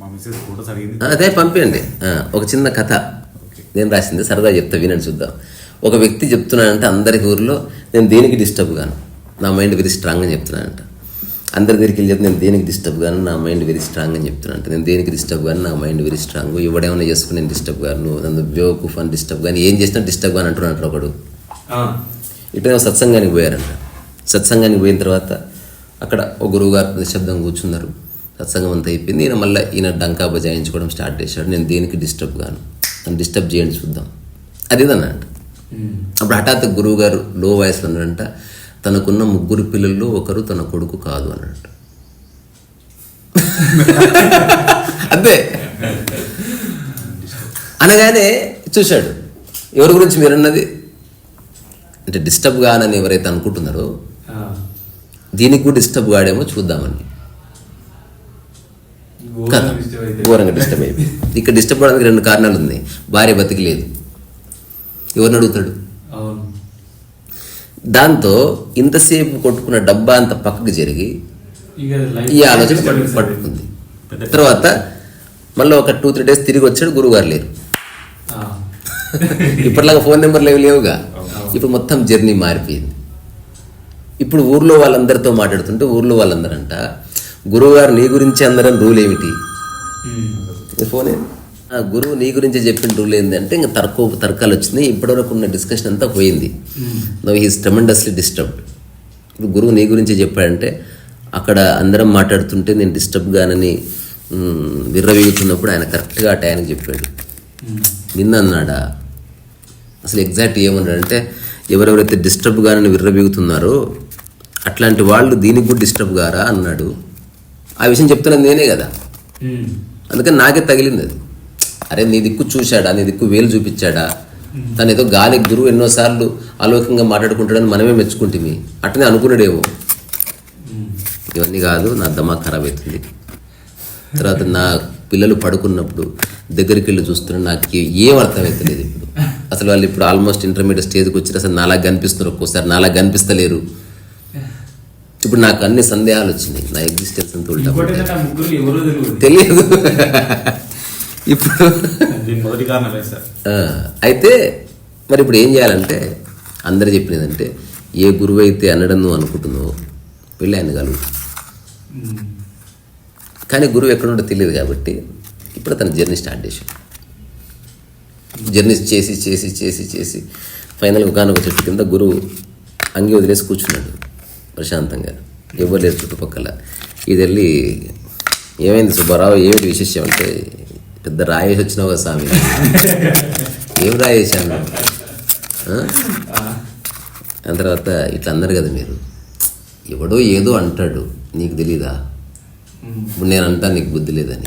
అదే పంపించండి ఒక చిన్న కథ. నేను రాసింది సరదా చెప్తా వినండి చూద్దాం. ఒక వ్యక్తి చెప్తున్నాడంటే అందరికి ఊరిలో నేను దేనికి డిస్టర్బ్ గాను? నా మైండ్ వెరీ స్ట్రాంగ్ అని చెప్తున్నానంట అందరి దగ్గరికి వెళ్ళి చెప్తే నేను దేనికి డిస్టర్బ్ గాను? నా మైండ్ వెరీ స్ట్రాంగ్ అని చెప్తున్నానంట నేను దేనికి డిస్టర్బ్ గాను? నా మైండ్ వెరీ స్ట్రాంగ్ ఎవడేమైనా చేసుకుని నేను డిస్టర్బ్ గాను? నువ్వు నన్ను బేవకూఫ్ అని డిస్టర్బ్ గాను? ఏం చేసినా డిస్టర్బ్ గాను అంటున్నాడు ఒకడు. ఇటునే సత్సంగానికి పోయారంట. సత్సంగానికి పోయిన తర్వాత అక్కడ ఒక గురువు గారు నిశ్శబ్దం కూర్చున్నారు. సత్సంగం అంతా అయిపోయింది. ఈయన మళ్ళీ ఈయన డంకా బజాయించుకోవడం స్టార్ట్ చేశాడు. నేను దేనికి డిస్టర్బ్ గాను? నన్ను డిస్టర్బ్ చేయండి చూద్దాం. అది అన్నట్టు అప్పుడు హఠాత్ గురువు గారు లో వాయిస్లో ఉన్నాడంట తనకున్న ముగ్గురు పిల్లల్లో ఒకరు తన కొడుకు కాదు అన్నట్టు అంతే. అనగానే చూశాడు. ఎవరి గురించి మీరన్నది? అంటే డిస్టర్బ్ కానని ఎవరైతే అనుకుంటున్నారో దీనికి కూడా డిస్టర్బ్ కాడేమో చూద్దామని. కదా. ఘోరంగా డిస్టర్బ్ అయిపోయింది ఇక్కడ డిస్టర్బ్ అవడానికి రెండు కారణాలు ఉన్నాయి. భార్య బతికి లేదు ఎవరిని అడుగుతాడు? దాంతో ఇంతసేపు కొట్టుకున్న డబ్బా అంత పక్కకు జరిగి ఈ ఆలోచన పట్టు- పట్టుకుంది. తర్వాత మళ్ళీ ఒక టూ త్రీ డేస్ తిరిగి వచ్చాడు గురువుగారు లేరు. ఇప్పటిలాగా ఫోన్ నెంబర్లు ఏమి లేవుగా? ఇప్పుడు మొత్తం జర్నీ మారిపోయింది. ఇప్పుడు ఊర్లో వాళ్ళందరితో మాట్లాడుతుంటే ఊర్లో వాళ్ళందరంట గురువుగారు నీ గురించి అందరం రూల్ ఏమిటి. ఈ ఫోనే? ఆ గురువు నీ గురించి చెప్పిన రూల్ ఏంటంటే ఇంకా తర్కో తర్కాలు వచ్చినాయి ఇప్పటివరకు ఉన్న డిస్కషన్ అంతా పోయింది. నో హీస్ ట్రమెండస్లీ డిస్టర్బ్డ్ ఇప్పుడు గురువు నీ గురించి చెప్పాడంటే అక్కడ అందరం మాట్లాడుతుంటే నేను డిస్టర్బ్ గానని విర్రవీగుతున్నప్పుడు ఆయన కరెక్ట్గా ఆ టైంకి చెప్పాడు. నిన్న అన్నాడా? అసలు ఎగ్జాక్ట్ ఏమన్నాడంటే ఎవరెవరైతే డిస్టర్బ్ గానని విర్రబీగుతున్నారో అట్లాంటి వాళ్ళు దీనికి కూడా డిస్టర్బ్ గారా? అన్నాడు. ఆ విషయం చెప్తున్నది నేనే కదా. అందుకని నాకే తగిలింది అది. అరే నీ దిక్కు చూశాడా? నీ దిక్కు వేలు చూపించాడా? తను ఏదో గాలి గురువు ఎన్నోసార్లు అలౌకికంగా మాట్లాడుకుంటాడని మనమే మెచ్చుకుంటుంది అట్లనే అనుకున్నాడేమో. ఇవన్నీ కాదు నా దమా ఖరాబ్ అవుతుంది. తర్వాత నా పిల్లలు పడుకున్నప్పుడు దగ్గరికి వెళ్ళి చూస్తున్నా నాకు ఏ- అర్థమవుతలేదు ఇప్పుడు. అసలు వాళ్ళు ఇప్పుడు ఆల్మోస్ట్ ఇంటర్మీడియట్ స్టేజ్కి వచ్చి అసలు నాలా కనిపిస్తున్నారు ఒక్కోసారి. నాలా కనిపిస్తలేరు ఇప్పుడు నాకు అన్ని సందేహాలు వచ్చినాయి. నా ఎగ్జిస్టెన్స్ అంతా తెలియదు. ఇప్పుడు అయితే మరి ఇప్పుడు ఏం చేయాలంటే అందరు చెప్పినదంటే ఏ గురువు అయితే అనడం నువ్వు అనుకుంటున్నావు వెళ్ళి ఉమ్. కానీ గురువు ఎక్కడుంటో తెలియదు కాబట్టి ఇప్పుడు తన జర్నీ స్టార్ట్ చేసి జర్నీ చేసి చేసి చేసి చేసి ఫైనల్గా ఒకనొక చెట్టు కింద గురువు అంగి వదిలేసి కూర్చున్నాడు. ప్రశాంతంగా. ఎవరు లేరు చుట్టుపక్కల. ఇది వెళ్ళి ఏమైంది సుబ్బారావు? ఏమిటి విశేషం అంటే పెద్ద రాయేసి వచ్చినావు కదా స్వామి. ఏం రాయేశాను ఆ? దాని తర్వాత ఇట్లా అన్నారు కదా మీరు. ఎవడో ఏదో అంటాడు. నీకు తెలీదా? ఇప్పుడు నేను అంటాను నీకు బుద్ధి లేదని.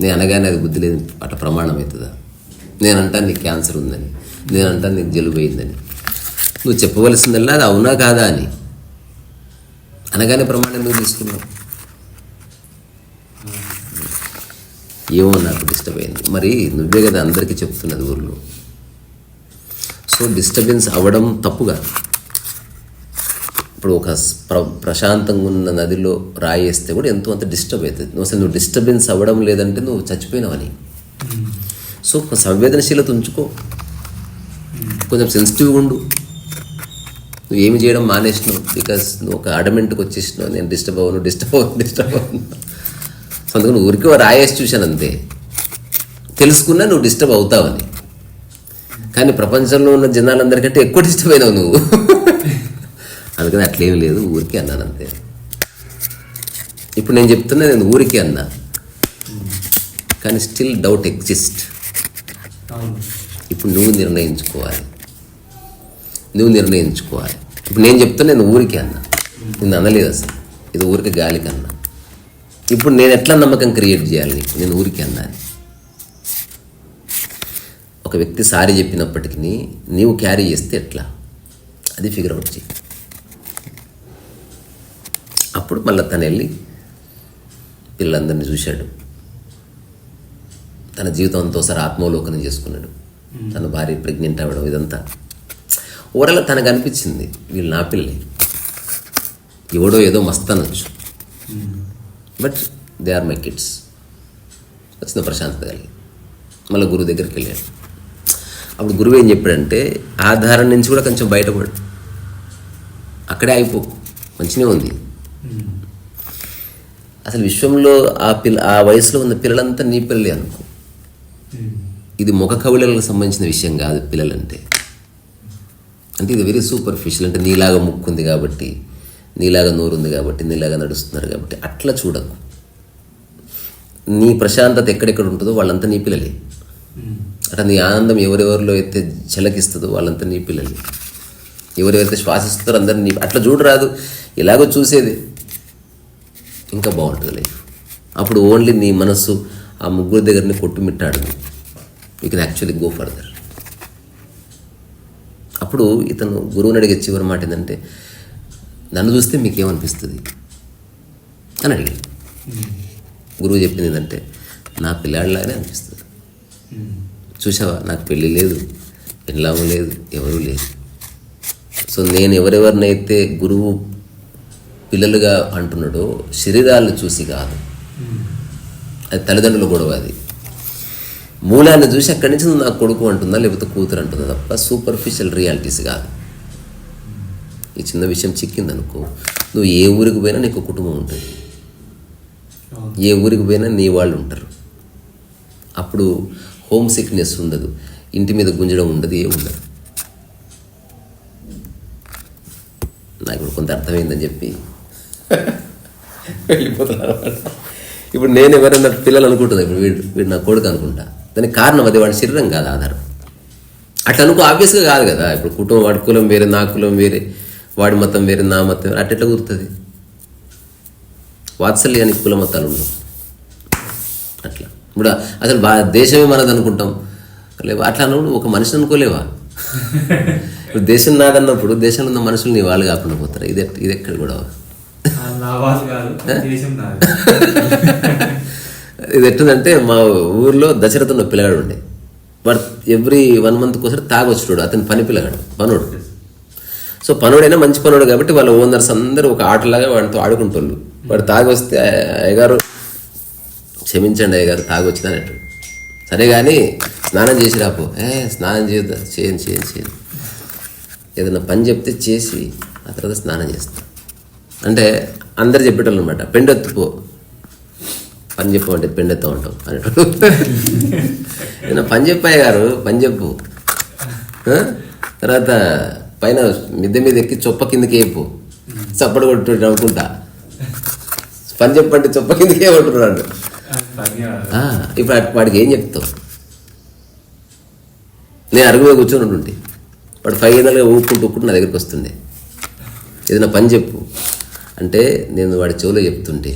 నేను అనగానే అది బుద్ధి లేదు అట్ట ప్రమాణం అవుతుందా? నేను అంటాను నీకు క్యాన్సర్ ఉందని. నేను అంటాను నీకు జలుబు అయిందని. నువ్వు చెప్పవలసిందల్లా అది అవునా కాదా అని. అనగానే ప్రమాణం ఎందుకు తీసుకున్నావు ఏమో నాకు డిస్టర్బ్ అయింది. మరి నువ్వే కదా అందరికీ చెప్తున్నది ఊర్లో. సో డిస్టర్బెన్స్ అవ్వడం తప్పుగా ఇప్పుడు ఒక ప్ర ప్రశాంతంగా ఉన్న నదిలో రాయి వేస్తే కూడా ఎంతో అంత డిస్టర్బ్ అవుతుంది. నువ్వు అసలు నువ్వు డిస్టర్బెన్స్ అవ్వడం లేదంటే నువ్వు చచ్చిపోయినావని. సో సంవేదనశీలత ఉంచుకో. కొంచెం సెన్సిటివ్గా ఉండు. నువ్వు ఏమి చేయడం మానేసినావు? బికాస్ నువ్వు ఒక అడమెంట్కి వచ్చేసినావు. నేను డిస్టర్బ్ అవ్వను డిస్టర్బ్ అవ్వను డిస్టర్బ్ అవ్వను. సో అందుకని ఊరికే రాయేసి చూశాను అంతే. తెలుసుకున్నా నువ్వు డిస్టర్బ్ అవుతావని. కానీ ప్రపంచంలో ఉన్న జనాలందరికంటే ఎక్కువ డిస్టర్బ్ అయినావు నువ్వు. అందుకని అట్లేం లేదు ఊరికే అన్నాను అంతే. ఇప్పుడు నేను చెప్తున్నా నేను ఊరికే అన్నా. కానీ స్టిల్ డౌట్ ఎగ్జిస్ట్ ఇప్పుడు నువ్వు నిర్ణయించుకోవాలి. నువ్వు నిర్ణయించుకోవాలి. ఇప్పుడు నేను చెప్తున్నా నేను ఊరికే అన్నా. నేను అనలేదు అసలు. ఇది ఊరికి గాలికి అన్నా ఇప్పుడు నేను ఎట్లా నమ్మకం క్రియేట్ చేయాలి నీకు? నేను ఊరికే అన్నా అని. ఒక వ్యక్తి సారీ చెప్పినప్పటికీ నీవు క్యారీ చేస్తే ఎట్లా? అది ఫిగర్ అవుట్ చేయి అప్పుడు మళ్ళీ తను వెళ్ళి పిల్లలందరినీ చూశాడు. తన జీవితంతో సార్ ఆత్మావలోకనం చేసుకున్నాడు. తన భార్య ప్రెగ్నెంట్ అవ్వడం ఇదంతా. ఓవరాల్ తనకు అనిపించింది వీళ్ళు నా పిల్లలే ఎవడో ఏదో మస్త్ అనొచ్చు. But they are my kids. వచ్చిన ప్రశాంతత కలిగి. మళ్ళీ గురువు దగ్గరికి వెళ్ళాడు. అప్పుడు గురువు ఏం చెప్పాడంటే ఆ దారం నుంచి కూడా కొంచెం బయటపడు. అక్కడే అయిపో మంచిగా ఉంది. అసలు విశ్వంలో ఆ పిల్ల ఆ వయసులో ఉన్న పిల్లలంతా నీ పిల్లలే అనుకో. ఉమ్. ఇది ముఖ కవులకు సంబంధించిన విషయం కాదు పిల్లలంటే. అంటే ఇది వెరీ సూపర్ఫిషియల్ అంటే నీలాగా ముక్కుంది కాబట్టి నీలాగా నోరుంది కాబట్టి నీలాగా నడుస్తున్నారు కాబట్టి అట్లా చూడకు. నీ ప్రశాంతత ఎక్కడెక్కడ ఉంటుందో వాళ్ళంతా నీ పిల్లలే. అట్లా నీ ఆనందం ఎవరెవరిలో అయితే చెలకిస్తుందో వాళ్ళంతా నీ పిల్లలే. ఎవరెవరైతే శ్వాసిస్తారో అందరు నీ అట్లా చూడరాదు ఎలాగో చూసేది. ఇంకా బాగుంటుంది లైఫ్. అప్పుడు ఓన్లీ నీ మనస్సు ఆ ముగ్గురు దగ్గరని కొట్టుమిట్టాడు you can actually go further అప్పుడు ఇతను గురువుని అడిగే చివరి మాట ఏంటంటే నన్ను చూస్తే మీకేమనిపిస్తుంది? అని అడిగాడు. గురువు చెప్పింది ఏంటంటే నా పిల్లాడిలాగానే అనిపిస్తుంది. చూసావా నాకు పెళ్ళి లేదు పెళ్ళాము లేదు ఎవరూ లేదు సో నేను ఎవరెవరినైతే గురువు పిల్లలుగా అంటున్నాడో శరీరాలను చూసి కాదు. అది తల్లిదండ్రుల గొడవ అది. మూలాన్ని చూసి అక్కడి నుంచి నువ్వు నా కొడుకు అంటుందా లేకపోతే కూతురు అంటుందా తప్ప సూపర్ఫిషియల్ రియాలిటీస్ కాదు. ఈ చిన్న విషయం చిక్కిందనుకో నువ్వు ఏ ఊరికి పోయినా నీకు కుటుంబం ఉంటుంది. ఏ ఊరికి పోయినా నీ వాళ్ళు ఉంటారు. అప్పుడు హోమ్ సిక్నెస్ ఉండదు. ఇంటి మీద గుంజడం ఉండదు ఏ ఉండదు. నాకు ఇప్పుడు కొంత అర్థమైందని చెప్పి వెళ్ళిపోతున్నారు. ఇప్పుడు నేను ఎవరైనా పిల్లలు అనుకుంటున్నా ఇప్పుడు వీడు వీడు నా కొడుకు అనుకుంటా. దానికి కారణం అది వాడి శరీరం కాదు ఆధారం. అట్లా అనుకో ఆబ్వియస్గా కాదు కదా. ఇప్పుడు కుటుంబం వాడి కులం వేరే నా కులం వేరే వాడి మతం వేరే నా మతం వేరే అట్టెట్లా కుదురుతుంది? వాత్సల్యానికి కుల మతాలు ఉండవు. అట్లా. ఇప్పుడు అసలు బా దేశమే మనది అనుకుంటాం. లేవా? అట్లా అన్నప్పుడు ఒక మనిషిని అనుకోలేవా? ఇప్పుడు దేశం నాదన్నప్పుడు దేశంలో ఉన్న మనుషులు నీ వాళ్ళు కాకుండా పోతారు? ఇది ఇది ఎక్కడ కూడా ఇది ఎట్టుందంటే మా ఊర్లో దశరథ ఉన్న పిల్లగాడు ఉండే. వాడు ఎవ్రీ వన్ మంత్ ఒకసారి తాగొచ్చుడు అతని పని పిల్లగాడు పనుడు. సో పనుడైనా మంచి పనుడు కాబట్టి వాళ్ళ ఓనర్స్ అందరూ ఒక ఆటలాగా వాడితో ఆడుకుంటారు వాడు తాగొస్తే అయ్యగారు క్షమించండి అయ్యగారు తాగొచ్చింది అన్నట్టు సరే కానీ స్నానం చేసి రాపో. ఏ స్నానం చేయొద్దా చేయను చేయను చేయను ఏదైనా పని చెప్తే చేసి ఆ తర్వాత స్నానం చేస్తాను అంటే అందరు చెప్పేటోళ్ళు అనమాట పెండెత్తుపో పని చెప్పమంటే పెండెత్తా ఉంటాం అనేటోడు ఏదైనా పని చెప్పాయి గారు పని చెప్పు తర్వాత పైన మిద్దె మీద ఎక్కి చొప్ప కిందకి వేపు చప్పడు కొట్టు అనుకుంటా. పని చెప్పంటే చొప్ప కిందకే కొట్టున్నాడు ఇప్పుడు వాడికి ఏం చెప్తావు? నేను అరుగు మీద కూర్చొని ఉంటుంటే వాడు ఫైనల్గా ఊపుకుంటూ ఊపుకుంటూ నా దగ్గరికి వస్తుండే. ఏదైనా పని చెప్పు అంటే నేను వాడి చెవులో చెప్తుంటే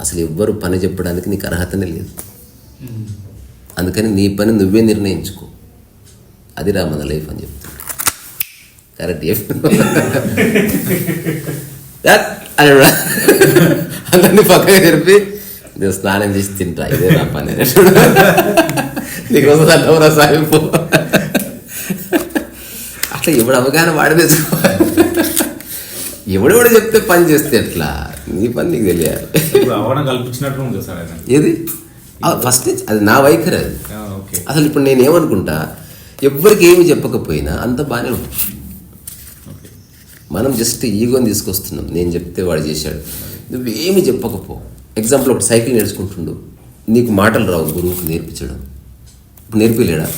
అసలు ఎవ్వరు పని చెప్పడానికి నీకు అర్హతనే లేదు. అందుకని నీ పని నువ్వే నిర్ణయించుకో. అది రా మన లైఫ్ అని చెప్తుంటే కరెక్ట్ చెప్పు. అని అందరినీ పక్కగా జరిపి నేను స్నానం చేసి తింటా ఇదే నా పని. నీకోసం అన్నవరా సాగిపో. అట్లా ఎవడు అవగాహన వాడి తెచ్చుకోవాలి ఎవడెవడు చెప్తే పని చేస్తే ఎట్లా? నీ పని నీకు తెలియాలి. కల్పించినట్టు సార్ ఏది? ఫస్ట్ అది నా వైఖరి అది. అసలు ఇప్పుడు నేను ఏమనుకుంటా ఎవ్వరికి ఏమి చెప్పకపోయినా అంత బాగానే ఉంటుంది. మనం జస్ట్ ఈగోని తీసుకొస్తున్నాం. నేను చెప్తే వాడు చేశాడు. నువ్వేమి చెప్పకపో. ఎగ్జాంపుల్ ఒకటి సైకిల్ నేర్చుకుంటుండు. నీకు మాటలు రావు గురువుకి నేర్పించడం. నేర్పిలేడా?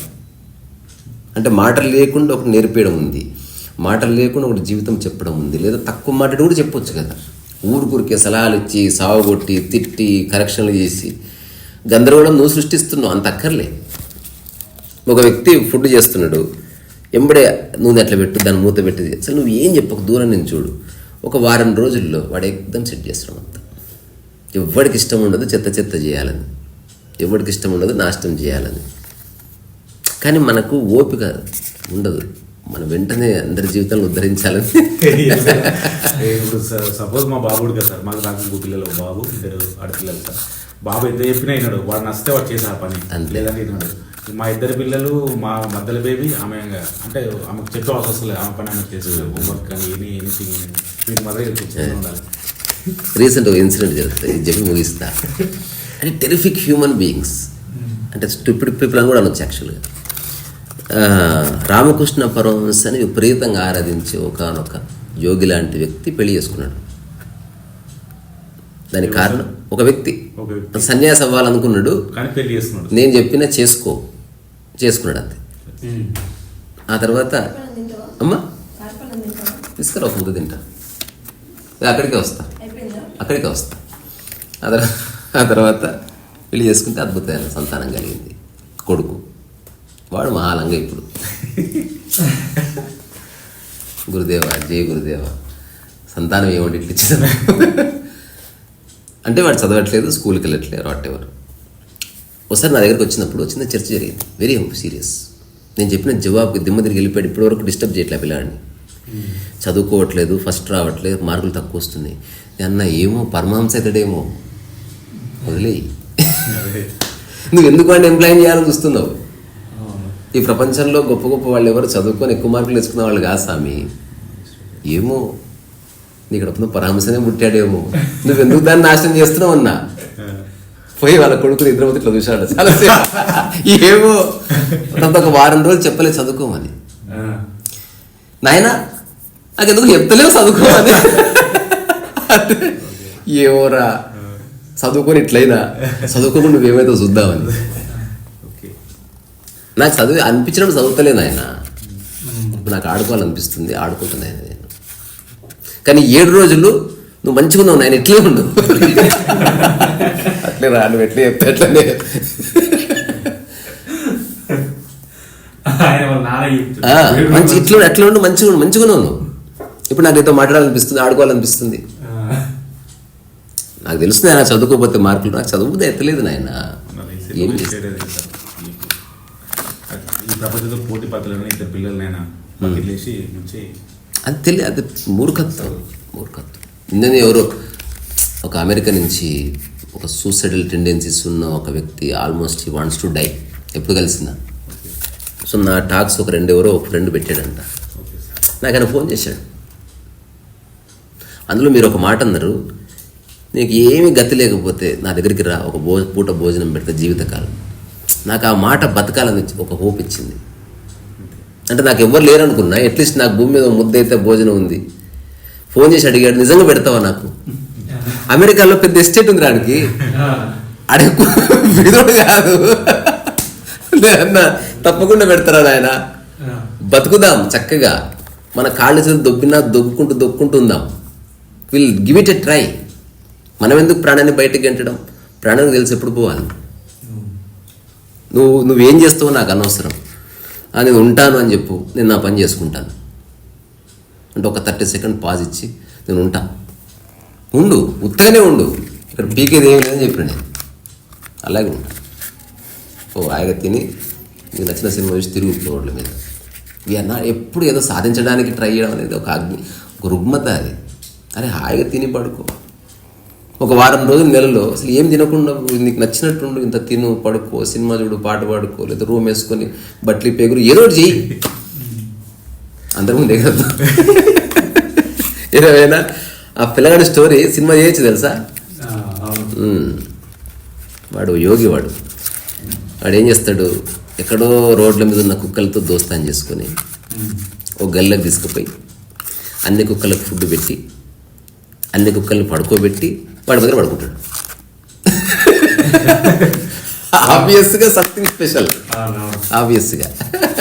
అంటే మాటలు లేకుండా ఒకటి నేర్పించడం ఉంది. మాటలు లేకుండా ఒకటి జీవితం చెప్పడం ఉంది. లేదా తక్కువ మాటలు కూడా చెప్పొచ్చు కదా. ఊరుకూరికే సలహాలు ఇచ్చి సావగొట్టి తిట్టి కరెక్షన్లు చేసి గందరగోళం నువ్వు సృష్టిస్తున్నావు. అంత అక్కర్లే. ఒక వ్యక్తి ఫుడ్ చేస్తున్నాడు. ఎంబడే నూనె అట్లా పెట్టు దాన్ని మూత పెట్టి. అసలు నువ్వు ఏం చెప్పకు? దూరం నేను చూడు. ఒక వారం రోజుల్లో వాడు ఎక్దమ్ సెట్ చేస్తున్నాం అంత. ఎవరికి ఇష్టం ఉండదు చెత్త చెత్త చేయాలని. ఎవరికి ఇష్టం ఉండదు నాశనం చేయాలని. కానీ మనకు ఓపిక ఉండదు. మనం వెంటనే అందరి జీవితాలను ఉద్ధరించాలని. ఇప్పుడు సపోజ్ మా బాబుడు కదా సార్ మాకు నాకు ఇంకో పిల్లలు బాబు ఇద్దరు ఆడపిల్లలు సార్. బాబు ఎంత చెప్పినా విన్నాడు వాడు నచ్చితే వాడు చేసే ఆ పని. లేదంటే విన్నాడు మా ఇద్దరు పిల్లలు మా మధ్యలో బేబీ ఆమె అంటే ఆమెకు చెప్పే అవసరం లేదు ఆమె పని ఆమె చేస్తుంది హోంవర్క్ కానీ ఎనీ ఎనీథింగ్ మీరు మదర్ ఉండాలి? రీసెంట్ ఒక ఇన్సిడెంట్ జరుగుతుంది చెప్పి ముగిస్తా అంటే టెరిఫిక్ హ్యూమన్ బీయింగ్స్ అంటే స్టూపిడ్ పీపుల్ అని కూడా అనొచ్చు యాక్చువల్గా రామకృష్ణ పరమహంసని విపరీతంగా ఆరాధించే ఒకనొక యోగి లాంటి వ్యక్తి పెళ్ళి చేసుకున్నాడు. దానికి కారణం ఒక వ్యక్తి. సన్యాసి అవ్వాలనుకున్నాడు. కానీ పెళ్ళి చేసుకున్నాడు. నేను చెప్పినా చేసుకో చేసుకున్నాడు అంతే. ఆ తర్వాత అమ్మా? తీసుకురా ఒక ముద్ద తింటా. అక్కడికే వస్తా. అయిపోయిందా? అక్కడికే వస్తా. ఆ తర్వాత ఆ తర్వాత పెళ్ళి చేసుకుంటే అద్భుతమైన సంతానం కలిగింది. కొడుకు. వాడు మహాలంగా ఇప్పుడు. గురుదేవ జయ గురుదేవ. సంతానం ఏమంటే ఇట్లా అంటే వాడు చదవట్లేదు స్కూల్కి వెళ్ళట్లేదు వాట్ ఎవర్ ఒకసారి నా దగ్గరికి వచ్చినప్పుడు చిన్న చర్చ జరిగింది. వెరీ సీరియస్ నేను చెప్పిన జవాబుకి దిమ్మ తిరిగి వెళ్ళిపోయాడు. ఇప్పటివరకు డిస్టర్బ్ చేయట్లే పిల్లాడిని. చదువుకోవట్లేదు ఫస్ట్ రావట్లేదు మార్కులు తక్కువ వస్తున్నాయి. నేను అన్న ఏమో పరమాంస ఇతడేమో వదిలేయి. నువ్వు ఎందుకు వాడిని ఎంప్లాయ్ చేయాలని చూస్తున్నావు. ఈ ప్రపంచంలో గొప్ప గొప్ప వాళ్ళు ఎవరు? చదువుకొని ఎక్కువ మార్కులు తెచ్చుకున్న వాళ్ళు కాదు స్వామి. ఏమో? నీ గడపన పరామర్శనే పుట్టాడేమో. నువ్వు ఎందుకు దాన్ని నాశనం చేస్తున్నావు అన్నా? పోయి వాళ్ళ కొడుకుని ఇద్దరు ఇట్లా చూశాడు చాలా ఏమో? తనతో ఒక వారం రోజులు చెప్పలేదు చదువుకోమని. నాయన నాకు ఎందుకు చెప్తలేవు చదువుకోమని? ఏమోరా. చదువుకొని ఇట్లయినా. చదువుకోకుండా నువ్వేమైతే చూద్దామని. నాకు చదివి అనిపించినప్పుడు చదువుతలేదు ఆయన ఇప్పుడు నాకు ఆడుకోవాలనిపిస్తుంది ఆడుకుంటున్నాను నేను. కానీ ఏడు రోజులు నువ్వు మంచిగా ఉన్నావు నాయన ఎట్లే ఉండు. అట్లే రా నువ్వు ఎట్లే చెప్తే అట్లనే. మంచి ఇట్లా అట్లా ఉండు మంచిగా ఉండు మంచిగా ఉన్నావు నువ్వు. ఇప్పుడు నాకు నీతో మాట్లాడాలనిపిస్తుంది ఆడుకోవాలనిపిస్తుంది. నాకు తెలుస్తుంది ఆయన చదువుకోకపోతే మార్కులు నాకు చదువుకుంటే ఎత్తలేదు నాయన. ఏం సినిమా ప్రపంచంలో పోటీ పత్రులను ఇద్దరు పిల్లలనైనా వదిలేసి నుంచి అది తెలియ అది మూర్ఖత్వం. మూర్ఖత్వం. నిన్ననే ఎవరో ఒక అమెరికా నుంచి ఒక సూసైడల్ టెండెన్సీస్ ఉన్న ఒక వ్యక్తి ఆల్మోస్ట్ ఈ వాంట్స్ టు డై ఎప్పుడు కలిసిందా? సో నా టాక్స్ ఒక రెండు ఎవరో ఒక ఫ్రెండ్ పెట్టాడంట. నాకు ఆయన ఫోన్ చేశాడు. అందులో మీరు ఒక మాట అన్నారు నీకు ఏమీ గతి లేకపోతే నా దగ్గరికి రా ఒక భో పూట భోజనం పెడితే జీవితకాలం. నాకు ఆ మాట బతకాలని ఒక హోప్ ఇచ్చింది. అంటే నాకు ఎవ్వరు లేరనుకున్నా అట్లీస్ట్ నాకు భూమి మీద ముద్ద అయితే భోజనం ఉంది. ఫోన్ చేసి అడిగాడు నిజంగా పెడతావా నాకు? అమెరికాలో పెద్ద ఎస్టేట్ ఉంది రానికి ఆ. విధుడు కాదు. అన్న తప్పకుండా పెడతారా ఆయన బతుకుదాం చక్కగా. మన కాళ్ళు చేతులు దొబ్బినా దొబ్బుకుంటూ దొక్కుంటూ ఉందాం. Will give it a try మనం ఎందుకు ప్రాణాన్ని బయటకు గెంటడం? ప్రాణానికి తెలిసి ఎప్పుడు పోవాలి? నువ్వు నువ్వేం చేస్తావో నాకు అనవసరం. ఆ, నేను ఉంటాను అని చెప్పు నేను నా పని చేసుకుంటాను. అంటే ఒక థర్టీ సెకండ్ పాజ్ ఇచ్చి నేను ఉంటా. ఉండు ఉత్తగానే ఉండు. ఇక్కడ పీకేది ఏమి లేదని చెప్పిన నేను. అలాగే ఉంటా. ఓ హాయిగా తిని నీకు నచ్చిన సినిమా చూసి తిరుగు రోడ్ల మీద. ఇక నా ఎప్పుడు ఏదో సాధించడానికి ట్రై చేయడం అనేది ఒక అగ్ని ఒక రుగ్మత అది. అరే హాయిగా తిని పడుకో. ఒక వారం రోజులు నెలలో. అసలు ఏం తినకుండా నీకు నచ్చినట్టుండు ఇంత తిను పడుకో సినిమా చూడు పాట పాడుకో లేదా రూమ్ వేసుకొని బట్టలు పేగురు ఏదో ఒకటి చెయ్యి. అందరి ముందే కదా. ఏదైనా ఆ పిల్లగాడి స్టోరీ సినిమా చేయొచ్చు తెలుసా. వాడు యోగి వాడు. వాడు ఏం చేస్తాడు? ఎక్కడో రోడ్ల మీద ఉన్న కుక్కలతో దోస్తాన్ చేసుకొని ఒక గల్లకు తీసుకుపోయి అన్ని కుక్కలకు ఫుడ్ పెట్టి అన్ని కుక్కల్ని పడుకోబెట్టి వాడి దగ్గర పడుకుంటాడు. ఆబ్వియస్గా సంథింగ్ స్పెషల్ ఆబ్వియస్గా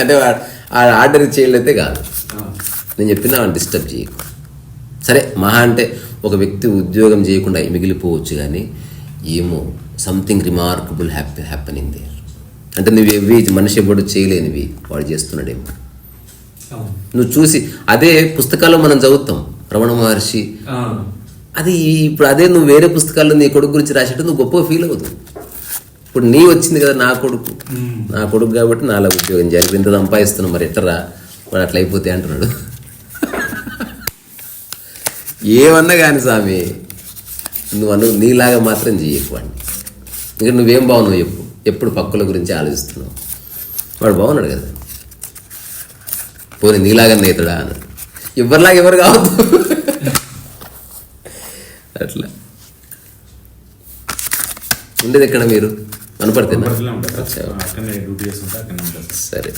అంటే వాడు ఆర్డర్ చేయలేతే కాదు. నేను చెప్పినా డిస్టర్బ్ చేయకు. సరే మహా అంటే ఒక వ్యక్తి ఉద్యోగం చేయకుండా మిగిలిపోవచ్చు కానీ ఏమో something remarkable happy happening there అంటే నువ్వు ఇవి మనిషి ఎప్పుడు చేయలేనివి వాడు చేస్తున్నాడేమో. నువ్వు చూసి అదే పుస్తకాల్లో మనం చదువుతాం రమణ మహర్షి అది ఇప్పుడు అదే నువ్వు వేరే పుస్తకాల్లో నీ కొడుకు గురించి రాసేట్టు నువ్వు గొప్ప ఫీల్ అవుతుంది ఇప్పుడు నీ వచ్చింది కదా నా కొడుకు. నా కొడుకు కాబట్టి నాలా ఉద్యోగం చేయాలి. ఇంత సంపాదిస్తున్నావు మరి ఎట్టరా? వాడు అట్లా అయిపోతే అంటున్నాడు. ఏమన్నా కానీ స్వామి నువ్వు అను నీలాగా మాత్రం చెయ్యకు వాడిని ఇంకా నువ్వేం బాగున్నావు చెప్పు. ఎప్పుడు పక్కుల గురించి ఆలోచిస్తున్నావు? వాడు బాగున్నాడు కదా. పోనీ నీలాగా నేతడా అని. ఎవరిలాగా ఎవరు కావద్దు. అట్లా. ఉండేది ఎక్కడ మీరు? సార్ సరే.